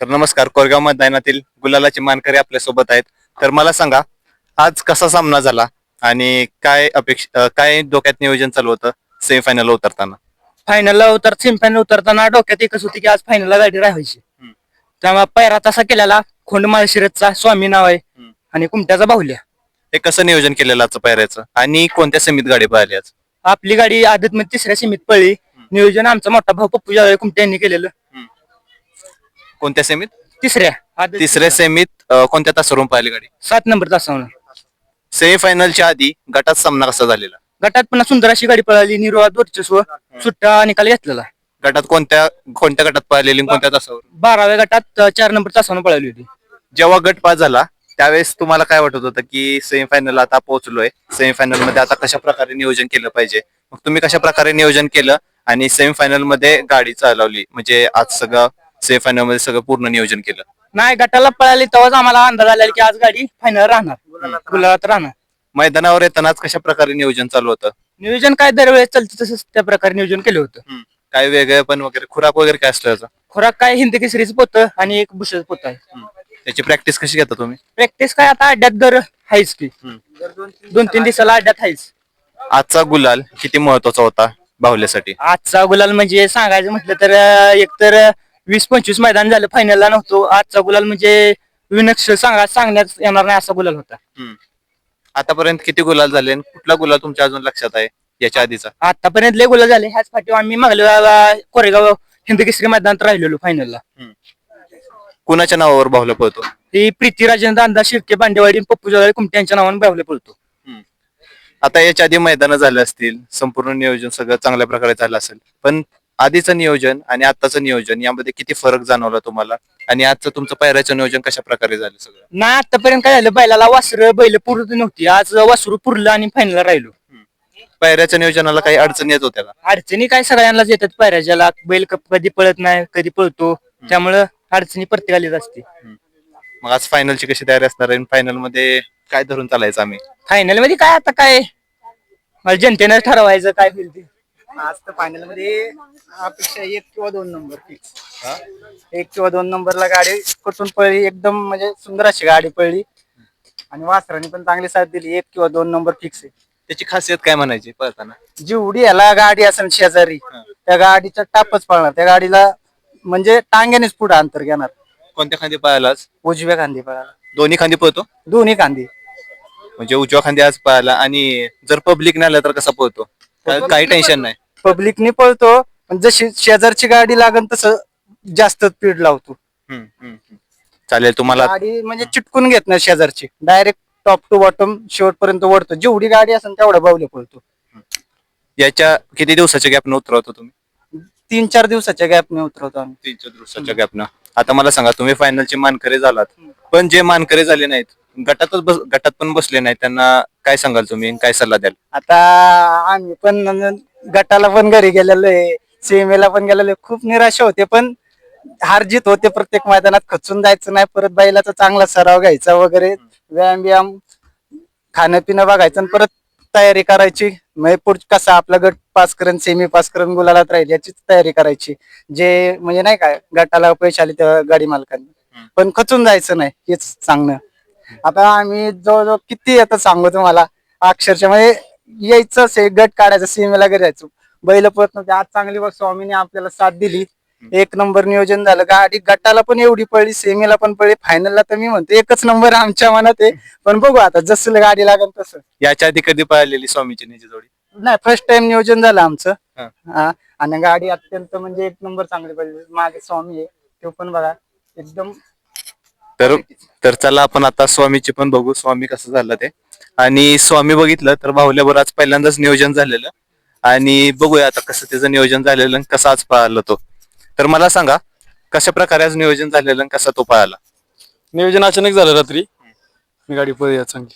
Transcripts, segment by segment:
तर नमस्कार कोरगाव मैदानातील गुलालाचे मानकरी आपल्यासोबत आहेत. तर मला सांगा आज कसा सामना झाला आणि काय अपेक्षा काय डोक्यात नियोजन चालू होतं सेमीफायनल उतरताना? फायनलला उतर सेमीफायनल उतरताना डोक्यात एकच होती की आज फायनलला गाडी राहायची. हम्म. त्यामुळे पैरा तसा केलेला खोंड शिरतचा स्वामी नाव आहे हम्म. आणि कुमट्याचा बाहुल्या. हे कसं नियोजन केलेलं आजचं पायऱ्याचं? आणि कोणत्या सेमीत गाडी पाहिली आज? आपली गाडी आदत मध्ये तिसऱ्या सीमित पळली. नियोजन आमचा मोठा भाऊ पप्पू जावळे कुमटे यांनी केलेलं. कोणत्या सेमीत? तिसऱ्या. तिसऱ्या सेमीत अं, कोणत्या तासावरून पाहिली गाडी? सात नंबर तासावर सेमीफायनलच्या आधी गटात सामना कसा झालेला? गटात पण सुंदर अशी गाडी पळाली निर्वाद वर्चस्व सुट्टा निकाल घेतलेला. गटात कोणत्या कोणत्या गटात पाहिलेली आणि कोणत्या तासावर बाराव्या गटात अं, चार नंबर तासावर पळाली होती. जेव्हा गट पास झाला त्यावेळेस तुम्हाला काय वाटत होतं की सेमीफायनल आता पोहोचलोय? सेमीफायनलमध्ये आता कशा प्रकारे नियोजन केलं पाहिजे? मग तुम्ही कशा प्रकारे नियोजन केलं आणि सेमीफायनलमध्ये गाडी चालवली? म्हणजे आज सगळं सेमीफायनलमध्ये सगळं पूर्ण नियोजन केलं. नाही गटाला पळाली तेव्हाच आम्हाला अंदाज आलेला की आज गाडी फायनल राहणार. गुलाबात राहणार. मैदानावर येतानाच कशा प्रकारे नियोजन चालू होतं? नियोजन काय दरवेळेस चालतं तसंच त्या प्रकारे नियोजन केलं होतं. काय वेगळं पण वगैरे खुराक वगैरे काय असतं याचं? खोराक काय हिंद केसरीच पोत आणि एक बुशच पोत आहे. त्याची प्रॅक्टिस कशी घेता तुम्ही? प्रॅक्टिस काय आता अड्ड्यात दर आहेच की. दोन तीन दिवसाला अड्ड्यात आहेच. आजचा गुलाल किती महत्त्वाचा होता बाहुल्यासाठी आजचा गुलाल म्हणजे सांगायचं म्हटलं तर एक तर वीस पंचवीस मैदान झालं फायनलला नव्हतो. आजचा गुलाल म्हणजे विनक्ष सांगा सांगण्यात येणार नाही असा गुलाल होता. आतापर्यंत किती गुलाल झाले आणि कुठला गुलाल तुमच्या अजून लक्षात आहे याच्या आधीचा? आतापर्यंत लय गुलाल झाले. ह्याच पाठी आम्ही मागल्या कोरेगाव हिंद केसरी मैदानात राहिलेलो फायनलला कुणाच्या नावावर बाहुला पळतो? ती प्रीती राजेंद्र अंदा शिर्के बांडेवाडी पप्पू जवळ कुमट्यांच्या नावाने बाहुले पळतो. आता याच्या आधी मैदान झाले असतील संपूर्ण नियोजन सगळं चांगल्या प्रकारे झालं असेल पण आधीचं नियोजन आणि आताचं नियोजन यामध्ये किती फरक जाणवला तुम्हाला? आणि आजचं तुमचं पायऱ्याचं नियोजन कशा प्रकारे झालं सगळं? ना आतापर्यंत काय झालं बैलाला वासर बैल पुरत नव्हती. आज वासरू पुरलं आणि फायनलला राहिलो. पायऱ्याच्या नियोजनाला काही अडचण येत होत्या का? अडचणी काय सगळ्यांनाच येतात पायऱ्याच्याला बैल क- कधी पळत नाही कधी पळतो. त्यामुळं अडचणी प्रत्येकालाच असते. मग आज फायनलची कशी तयारी असणार आहे? फायनलमध्ये काय धरून चालायचं आम्ही? फायनलमध्ये काय आता काय? मला जनतेनं ठरवायचं काय होईल ते. आज तर फायनलमध्ये अपेक्षा एक किंवा दोन नंबर फिक्स एक किंवा दोन नंबरला गाडी कुठून पळली एकदम म्हणजे सुंदर अशी गाडी पळली. आणि वासराने पण चांगली साथ दिली एक किंवा दोन नंबर फिक्स आहे. त्याची खासियत काय म्हणायची पळताना? जेवढी याला गाडी असेल शेजारी त्या गाडीचा टापच पळणार त्या गाडीला म्हणजे टांग्यानेच पुढे अंतर घेणार. कोणत्या खांदी पळालाच उजव्या खांदी पळाला. दोन्ही खांदी पळतो? दोन्ही खांदी. म्हणजे उजव्या खांदी आज पळाला आणि जर पब्लिक नाही आलं तर कसा पळतो? का- काही टेन्शन नाही. पब्लिकनी पळतो पण जशी शेजारची गाडी लागन तसं जास्त स्पीड लावतो. हम्म, हम्म, हम्म. चालेल तुम्हाला गाडी म्हणजे चिटकून घेत नाही शेजारची. डायरेक्ट टॉप टू बॉटम शेवटपर्यंत ओढतो. जेवढी गाडी असेल तेवढा बावले पळतो. याच्या किती दिवसाच्या गॅपनं उतरवतो तुम्ही? तीन चार दिवसाच्या गॅपने उतरवतो आम्ही. तीन चार दिवसाच्या गॅपनं आता मला सांगा तुम्ही फायनलचे मानकरी झालात. पण जे मानकरी झाले नाहीत गटातच बस गटात पण बसले नाहीत. त्यांना काय सांगाल तुम्ही? काय सल्ला द्याल? आता आम्ही पण गटाला पण घरी गेलेलो आहे. सीएमएला पण गेलेलो आहे. खूप निराशा होते पण हार जीत होते प्रत्येक मैदानात. खचून जायचं नाही. परत बैलाचा चांगला सराव घ्यायचा वगैरे. व्यायाम व्यायाम खाणं पिणं बघायचं आणि परत तयारी करायची. म्हणजे पुढचं कसं आपला गट पास करून सेमी पास करून गुलालात राहील याचीच तयारी करायची. जे म्हणजे नाही काय गटाला पैसे आले त्या गाडी मालकांनी. पण खचून जायचं नाही हेच सांगणं. आता आम्ही जवळजवळ किती आता सांगू तुम्हाला? अक्षरशः म्हणजे यायचं से गट काढायचं सीमेला घरी जायचं. बैल पळत नव्हते. आज चांगली बघ स्वामीने आपल्याला साथ दिली. एक नंबर नियोजन झालं. गाडी गटाला पण एवढी पडली सेमीला पण पडली फायनलला तर मी म्हणतो एकच नंबर आमच्या मनात आहे. पण बघू आता जसं गाडी लागेल तसं. याच्या आधी कधी पळालेली स्वामीची निजी जोडी? नाही फर्स्ट टाइम नियोजन झालं आमचं. हा. हा. आणि गाडी अत्यंत म्हणजे एक नंबर चांगली पडली मागे स्वामी आहे. तो पण बघा एकदम तर तर चला आपण आता स्वामीची पण बघू स्वामी कसं झालं ते. आणि स्वामी बघितलं तर बाहुल्यावर आज पहिल्यांदाच नियोजन झालेलं. आणि बघूया आता कसं त्याचं नियोजन झालेलं आणि कसं आज पळाला तो. तर मला सांगा कशा प्रकारे आज नियोजन झालेलं आणि कसा तो पळाला? नियोजन अचानक झालं रात्री. मी गाडी पळूया चांगली.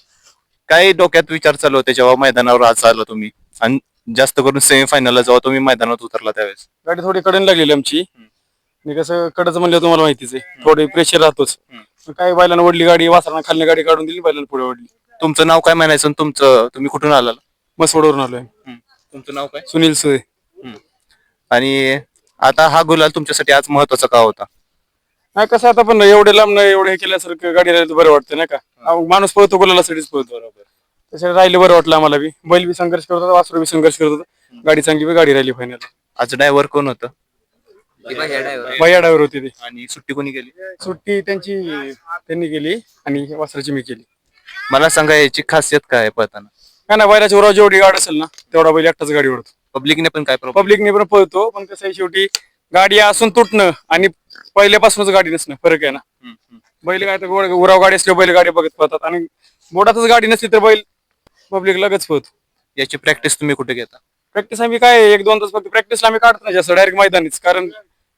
काय डोक्यात विचार चालू होते जेव्हा मैदानावर आज आला तुम्ही? आणि जास्त करून सेमीफायनलला जेव्हा तुम्ही मैदानात उतरला त्यावेळेस? गाडी थोडी कडन लागलेली आमची. मी कसं कडचं म्हणलं तुम्हाला माहितीच आहे. थोडी प्रेशर राहतोच. काय बैलांना ओढली गाडी वासरांना खाली गाडी काढून दिली बैलांना पुढे ओढली. तुमचं नाव काय म्हणायचं आणि तुमचं तुम्ही कुठून आला मसवडवरून आलोय तुमचं नाव काय? सुनील सोय आणि आता हा गुलाल तुमच्यासाठी आज महत्त्वाचा का होता? नाही कसं आता पण एवढे लांब नाही एवढं हे केल्यासारखं गाडी राहिली तर बरं वाटतं नाही का? अहो, माणूस पळतो गुलालासाठीच पळतो. बरोबर. त्याच्यात राहिलं बरं वाटलं आम्हाला बी. बैल बी संघर्ष करत होता वासरू बी संघर्ष करत होता. गाडी चांगली बी गाडी राहिली फायनल आज ड्रायव्हर कोण होतं? भैया होते ते. आणि सुट्टी कोणी केली? सुट्टी त्यांची त्यांनी केली आणि वासराची मी केली. मला सांगा याची खासियत काय आहे पळताना? काय ना बैलाच्या उरावर जेवढी गाडी असेल ना तेवढा बैल एकटाच गाडी ओढतो. पब्लिकने पण काय पब्लिकने पण पळतो पण कसं आहे शेवटी गाडी असून तुटणं आणि पहिल्यापासूनच गाडी नसणं फरक आहे ना. बैल काय तर गोड- उराव गाडी असली बैल गाडी बघत पळतात आणि बोटातच गाडी नसली तर बैल पब्लिक लगेच पळतो. याची प्रॅक्टिस तुम्ही कुठे घेता? प्रॅक्टिस आम्ही काय एक दोन तास फक्त प्रॅक्टिसला आम्ही काढत नाही जास्त डायरेक्ट मैदानीच कारण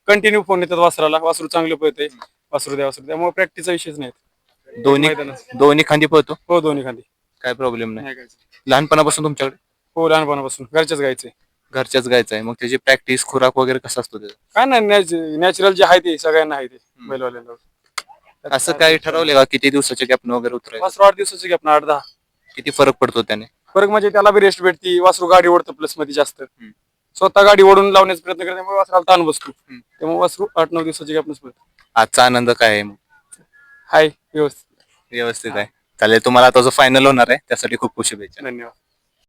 कंटिन्यू फोन येतात वासराला. वासरू चांगलं पळते वासरू द्या वासरू त्यामुळे प्रॅक्टिसचा विषयच नाही. दोन्ही मैदानात. दोन्ही खांदी पळतो? हो दोन्ही खाली काय प्रॉब्लेम नाही. लहानपणापासून तुमच्याकडे? हो लहानपणापासून. घरच्याच गायचे. घरच्याच गायचं आहे मग त्याची प्रॅक्टिस खुराक वगैरे कसा असतो त्याचा? काय नाही नॅचरल जे आहे ते सगळ्यांना आहे ते बैलवाल्यांना. असं काही ठरवले का? किती दिवसाच्या गॅपन वगैरे उतरायचं? वासरू आठ दिवसाची आपण आठ दहा. किती फरक पडतो त्याने? फरक म्हणजे त्याला बी रेस्ट भेटती. वासरू गाडी ओढतं प्लसमध्ये जास्त. स्वतः गाडी ओढून लावण्याचा प्रयत्न करते त्यामुळे वासराला ताण बसतो. त्यामुळे वासरू आठ नऊ दिवसाची गॅपनच पडतो आजचा आनंद काय आहे मग? हाय व्यवस्थित. व्यवस्थित आहे. चालेल तुम्हाला आता जो फायनल होणार आहे त्यासाठी खूप खूप शुभेच्छा. धन्यवाद.